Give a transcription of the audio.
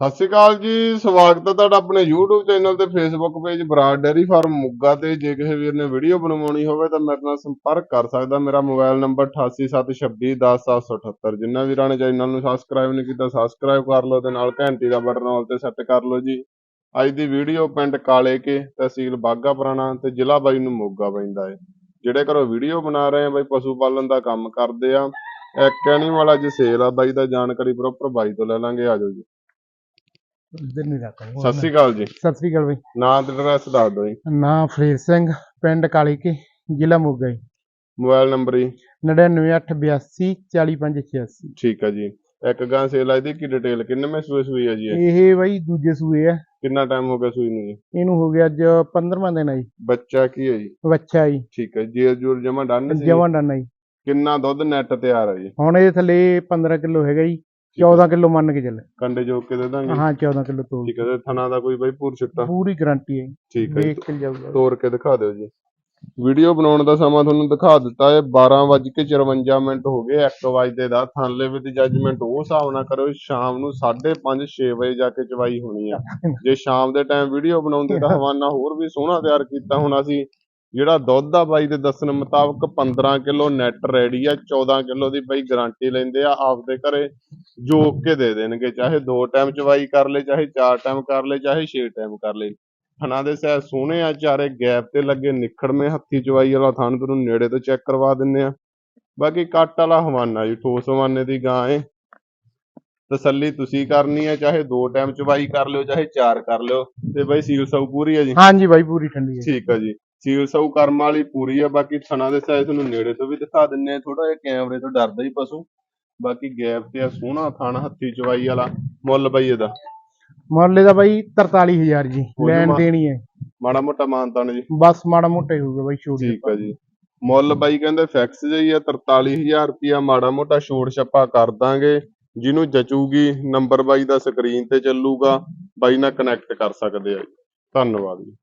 ਸਤਿ ਸ਼੍ਰੀ ਅਕਾਲ ਜੀ, ਸਵਾਗਤ ਹੈ ਤੁਹਾਡਾ ਆਪਣੇ YouTube ਚੈਨਲ ਤੇ Facebook page Brar dairy farm Moga ਤੇ। ਜੇ ਕਿਸੇ ਵੀਰ ਨੇ ਵੀਡੀਓ ਬਣਵਾਉਣੀ ਹੋਵੇ ਤਾਂ ਮੇਰੇ ਨਾਲ ਸੰਪਰਕ ਕਰ ਸਕਦਾ। ਮੇਰਾ ਮੋਬਾਈਲ ਨੰਬਰ 8876210778 ਜਿੰਨਾ ਵੀਰਾਂ ਨੇ ਚੈਨਲ ਨੂੰ ਸਬਸਕ੍ਰਾਈਬ ਨਹੀਂ ਕੀਤਾ ਸਬਸਕ੍ਰਾਈਬ ਕਰ ਲਓ ਤੇ ਨਾਲ ਘੰਟੀ ਦਾ ਬਟਨ ਆਲ ਤੇ ਸੈੱਟ ਕਰ ਲਓ ਜੀ। ਅੱਜ ਦੀ ਵੀਡੀਓ ਪਿੰਡ ਕਾਲੇ ਕੇ ਤਹਿਸੀਲ ਬਾਗਾ ਪੁਰਾਣਾ ਤੇ ਜ਼ਿਲ੍ਹਾ ਬਾਈ ਨੂੰ ਮੋਗਾ ਪੈਂਦਾ ਹੈ। ਜਿਹੜੇ ਘਰੋਂ ਵੀਡੀਓ ਬਣਾ ਰਹੇ ਆ ਬਾਈ, ਪਸ਼ੂ ਪਾਲਣ ਦਾ ਕੰਮ ਕਰਦੇ ਆ। ਇੱਕ ਐਨੀਮਲ ਅੱਜ ਸੇਲ ਆ ਬਾਈ ਦਾ, ਜਾਣਕਾਰੀ ਪ੍ਰੋਪਰ ਬਾਈ ਤੋਂ ਲੈ ਲਾਂਗੇ ਆਜੋ ਜੀ। ਇੱਧਰ ਨਹੀਂ ਰੱਖਦਾ ਸਤਿ ਸ਼੍ਰੀ ਅਕਾਲ ਜੀ। ਸਤਿ ਸ੍ਰੀ ਅਕਾਲ ਬਈ। ਨਾਂ ਤੇ ਐਡਰੈਸ ਦੱਸ ਦਿਓ ਜੀ। ਨਾਂ ਫਰੀਦ ਸਿੰਘ ਪਿੰਡ ਕਾਲੀ ਕੇ ਜ਼ਿਲ੍ਹਾ ਮੋਗਾ ਜੀ। ਮੋਬਾਈਲ ਨੰਬਰ ਜੀ। 9982 40586 ਠੀਕ ਆ ਜੀ। ਇੱਕ ਗਾਂ ਸੇਲ ਆਈ ਦੀ ਕੀ ਡਿਟੇਲ ਕਿੰਨਵੇਂ ਸੂਏ ਸੂਈ ਆ ਜੀ ਇਹ? ਇਹ ਬਈ ਦੂਜੇ ਸੂਏ ਆ। ਕਿੰਨਾ ਟਾਈਮ ਹੋ ਗਿਆ ਸੂਈ ਨੂੰ ਜੀ? ਇਹਨੂੰ ਹੋ ਗਿਆ ਅੱਜ 15ਵਾਂ ਦਿਨ ਆ ਜੀ। ਬੱਚਾ ਕੀ ਹੈ ਜੀ? ਬੱਚਾ ਜੀ। ਠੀਕ ਹੈ ਜੇਰ ਜੂਰ ਜਮਾ ਡਨ ਸੀ? ਜਵਾਂ ਡਾਨਾ ਜੀ। ਕਿੰਨਾ ਦੁੱਧ ਨੈਟ ਤਿਆਰ ਹੈ ਜੀ? ਹੁਣ ਇਹ ਥੱਲੇ 15 ਕਿਲੋ ਹੈਗਾ ਜੀ। 14 ਕਿਲੋ ਮੰਨ ਕੇ ਚੱਲ। ਕੰਡੇ ਜੋ ਕੇ ਦੇ ਦਾਂਗੇ। ਹਾਂ 14 ਕਿਲੋ ਤੋਲ। ਠੀਕ ਹੈ ਤੇ ਥਣਾ ਦਾ ਕੋਈ ਬਾਈ ਪੂਰ ਛਿੱਟਾ? ਪੂਰੀ ਗਾਰੰਟੀ ਹੈ। ਠੀਕ ਹੈ ਜੀ ਦੇਖ ਕੇ ਜਾਊਗਾ। ਤੋੜ ਕੇ ਦਿਖਾ ਦਿਓ ਜੀ। ਵੀਡੀਓ ਬਣਾਉਣ ਦਾ ਸਮਾਂ ਤੁਹਾਨੂੰ ਦਿਖਾ ਦਿੱਤਾ ਹੈ। 12:54 ਮਿੰਟ ਹੋ ਗਏ। 1 ਵਜੇ ਦਾ। ਥਾਨਲੇ ਵਿੱਚ ਜੱਜਮੈਂਟ ਉਹ ਹਿਸਾਬ ਨਾਲ ਕਰੋ ਸ਼ਾਮ ਨੂੰ 5:30 6 ਵਜੇ ਜਾ ਕੇ ਚਵਾਈ ਹੋਣੀ ਆ। ਜੇ ਸ਼ਾਮ ਦੇ ਟਾਈਮ ਵੀਡੀਓ ਬਣਾਉਂਦੇ ਤਾਂ ਹਵਾਨਾ ਹੋਰ ਵੀ ਸੋਹਣਾ ਤਿਆਰ ਕੀਤਾ ਹੁਣ ਅਸੀਂ ਜਿਹੜਾ ਦੁੱਧ ਆ ਬਾਈ ਦੇ ਦੱਸਣ ਮੁਤਾਬਕ 15 ਕਿਲੋ ਨੈਟ ਰੈਡੀ ਆ। 14 ਕਿਲੋ ਦੀ ਬਾਈ ਗਾਰੰਟੀ ਲੈਂਦੇ ਆ ਆਪਦੇ ਘਰੇ। ਜੋਕ ਕੇ ਦੇ ਦੇਣਗੇ ਚਾਹੇ ਦੋ ਟਾਈਮ ਚਵਾਈ ਕਰ ਲੈ ਚਾਹੇ ਚਾਰ ਟਾਈਮ ਕਰ ਲੈ ਚਾਹੇ ਛੇ ਟਾਈਮ ਕਰ ਲੈ। ਥਣਾ ਦੇ ਸਹਿ ਸੋਹਣੇ ਆ ਚਾਰੇ ਗੈਪ ਤੇ ਲੱਗੇ ਨਿਖੜਵੇਂ ਹੱਥੀ ਚਵਾਈ ਵਾਲਾ ਥਣ ਤੁਹਾਨੂੰ ਨੇੜੇ ਤੋਂ ਚੈੱਕ ਕਰਵਾ ਦਿੰਨੇ ਆ। ਬਾਕੀ ਕੱਟ ਵਾਲਾ ਹਵਾਨਾ ਜੀ ਠੋਸ ਹਵਾਨੇ ਦੀ ਗਾਂ ਏ। ਤਸੱਲੀ ਤੁਸੀਂ ਕਰਨੀ ਹੈ ਚਾਹੇ ਦੋ ਟਾਈਮ ਚਵਾਈ ਕਰ ਲਿਓ ਚਾਹੇ ਚਾਰ ਕਰ ਲਿਓ। ਤੇ ਬਾਈ ਸੀਲ ਸੌ ਪੂਰੀ ਹੈ ਜੀ? ਹਾਂਜੀ ਬਾਈ ਪੂਰੀ ਠੰਡੀ ਹੈ ਠੀਕ ਆ ਜੀ। ਸੀਲ ਸੌ ਕਰਮ ਵਾਲੀ ਪੂਰੀ ਆ ਬਾਕੀ ਥਣਾ ਦੇ ਸਾਈਜ਼ ਤੁਹਾਨੂੰ ਨੇੜੇ ਤੋਂ ਵੀ ਦਿਖਾ ਦਿੰਨੇ ਆ। ਥੋੜਾ ਜਿਹਾ ਕੈਮਰੇ ਤੋਂ ਡਰਦਾ ਹੀ ਪਸ਼ੂ। ਬਾਕੀ ਗੈਪ ਤੇ ਆ ਸੋਹਣਾ ਥਣ ਹੱਥੀ ਚਵਾਈ ਵਾਲਾ ਮੁੱਲ ਬਈ ਇਹਦਾ। ਮੁੱਲ ਇਹਦਾ ਬਾਈ 43000 ਜੀ ਲੈਣ ਦੇਣੀ ਹੈ। ਮਾੜਾ ਮੋਟਾ ਮਾਨਤਾਨ ਜੀ। ਬਸ ਮਾੜਾ ਮੋਟਾ ਹੀ ਹੋਊਗਾ ਬਾਈ ਛੋਟੀ ਠੀਕ ਆ ਜੀ। ਮੁੱਲ ਬਾਈ ਕਹਿੰਦੇ ਫਿਕਸ ਜਿਹੀ ਆ 43000 ਰੁਪਿਆ ਮਾੜਾ ਮੋਟਾ ਛੋੜ ਛੱਪਾ ਕਰ ਦਾਂਗੇ। ਜਿਹਨੂੰ ਜਚੂਗੀ ਨੰਬਰ ਬਾਈ ਦਾ ਸਕਰੀਨ ਤੇ ਚੱਲੂਗਾ। ਬਾਈ ਨਾਲ ਕਨੈਕਟ ਕਰ ਸਕਦੇ ਆ ਜੀ। ਧੰਨਵਾਦ ਜੀ।